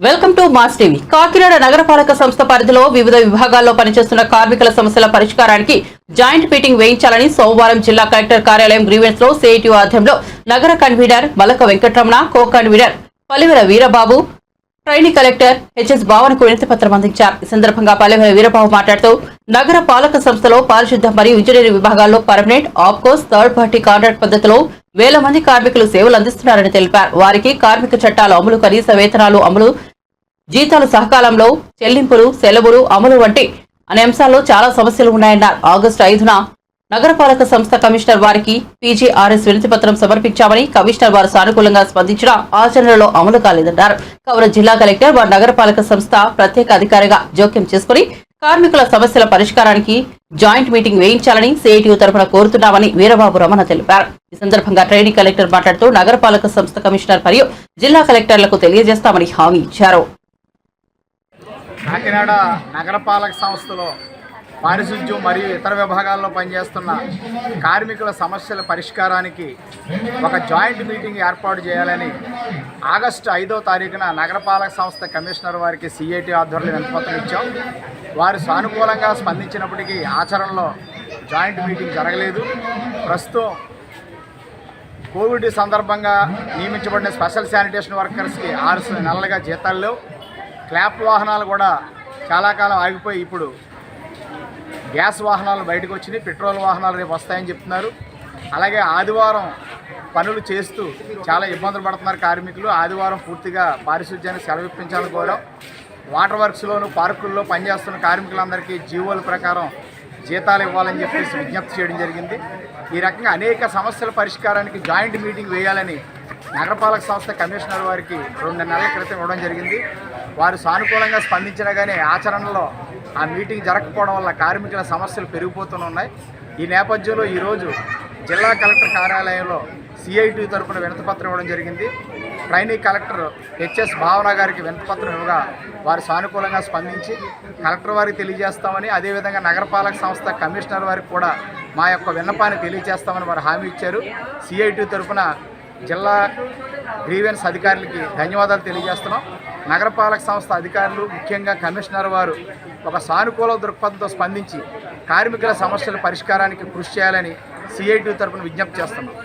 Welcome to mass TV. Kakinada నగరపాలక సంస్థ పరిధిలో వివిధ విభాగాల్లో పనిచేస్తున్న కార్మికుల సమస్యల పరిష్కారానికి జాయింట్ మీటింగ్ వేయించాలని సోమవారం జిల్లా కలెక్టర్ కార్యాలయం గ్రీవెన్స్లో సిఐటి ఆధ్వర్యంలో నగర convener Malaka Venkataramana co convener Palivela Veerababu trainee collector H భావనకు వినతి పత్రం అందించారు. ఈ సందర్భంగా పల్లెవేల వీరబాబు మాట్లాడుతూ నగర పాలక సంస్థలో పారిశుద్ధ్యం మరియు ఇంజనీరింగ్ విభాగాల్లో permanent of course third party contract పద్ధతిలో వేల మంది కార్మికులు సేవలు అందిస్తున్నారని తెలిపారు. వారికి కార్మిక చట్టాల అమలు కనీస వేతనాలు అమలు జీతాలు సహకాలంలో చెల్లింపులు సెలవులు అమలు వంటి అనే అంశాల్లో చాలా సమస్యలు ఉన్నాయన్నారు. ఆగస్టు ఐదున నగరపాలక సంస్థ కమిషనర్ వారికి పీజీఆర్ఎస్ వినతిపత్రం సమర్పించామని కమిషనర్ వారు సానుకూలంగా స్పందించిన ఆచరణలో అమలు కాలేదన్నారు. కావున జిల్లా కలెక్టర్ వారు నగరపాలక సంస్థ ప్రత్యేక అధికారిగా జోక్యం చేసుకుని కార్మికుల సమస్యల పరిష్కారానికి జాయింట్ మీటింగ్ వేయించాలని సిఐటియు తరఫున కోరుతున్నామని వీరబాబు రమణ తెలిపారు. ఈ సందర్భంగా ట్రైనింగ్ కలెక్టర్ మాట్లాడుతూ నగరపాలక సంస్థ కమిషనర్ మరియు జిల్లా కలెక్టర్లకు తెలియజేస్తామని హామీ ఇచ్చారు. కాకినాడ నగరపాలక సంస్థలో పారిశుద్ధ్యం మరియు ఇతర విభాగాల్లో పనిచేస్తున్న కార్మికుల సమస్యల పరిష్కారానికి ఒక జాయింట్ మీటింగ్ ఏర్పాటు చేయాలని ఆగస్టు ఐదో తారీఖున నగరపాలక సంస్థ కమిషనర్ వారికి సిఐటి ఆధ్వర్యంలో వినతిపత్రం ఇచ్చాం. వారు సానుకూలంగా స్పందించినప్పటికీ ఆచరణలో జాయింట్ మీటింగ్ జరగలేదు. ప్రస్తుతం కోవిడ్ సందర్భంగా నియమించబడిన స్పెషల్ శానిటేషన్ వర్కర్స్కి ఆరు నెలలుగా జీతాలు లేవు. క్లాప్ వాహనాలు కూడా చాలా కాలం ఆగిపోయి ఇప్పుడు గ్యాస్ వాహనాలు బయటకు వచ్చినాయి పెట్రోల్ వాహనాలు రేపు వస్తాయని చెప్తున్నారు. అలాగే ఆదివారం పనులు చేస్తూ చాలా ఇబ్బందులు పడుతున్నారు కార్మికులు. ఆదివారం పూర్తిగా పారిశుధ్యాన్ని సెలవిప్పించాలని కోరాం. వాటర్ వర్క్స్లోను పార్కుల్లో పనిచేస్తున్న కార్మికులందరికీ జీవోల ప్రకారం జీతాలు ఇవ్వాలని చెప్పేసి విజ్ఞప్తి చేయడం జరిగింది. ఈ రకంగా అనేక సమస్యల పరిష్కారానికి జాయింట్ మీటింగ్ వేయాలని నగరపాలక సంస్థ కమిషనర్ వారికి రెండు నెలల క్రితం ఇవ్వడం జరిగింది. వారు సానుకూలంగా స్పందించినా కానీ ఆచరణలో ఆ మీటింగ్ జరగకపోవడం వల్ల కార్మికుల సమస్యలు పెరిగిపోతున్నాయి ఈ నేపథ్యంలో ఈరోజు జిల్లా కలెక్టర్ కార్యాలయంలో సిఐటి తరపున వినతిపత్రం ఇవ్వడం జరిగింది. ట్రైనీ కలెక్టర్ హెచ్ఎస్ భావన గారికి వినతిపత్రం ఇవ్వగా వారు సానుకూలంగా స్పందించి కలెక్టర్ వారికి తెలియజేస్తామని అదేవిధంగా నగరపాలక సంస్థ కమిషనర్ వారికి కూడా మా యొక్క విన్నపాన్ని తెలియజేస్తామని వారు హామీ ఇచ్చారు. సిఐటి తరపున జిల్లా గ్రీవెన్స్ అధికారులకి ధన్యవాదాలు తెలియజేస్తున్నాం. నగరపాలక సంస్థ అధికారులు ముఖ్యంగా కమిషనర్ వారు ఒక సానుకూల దృక్పథంతో స్పందించి కార్మికుల సమస్యల పరిష్కారానికి కృషి చేయాలని సిఐటి తరపున విజ్ఞప్తి చేస్తున్నాం.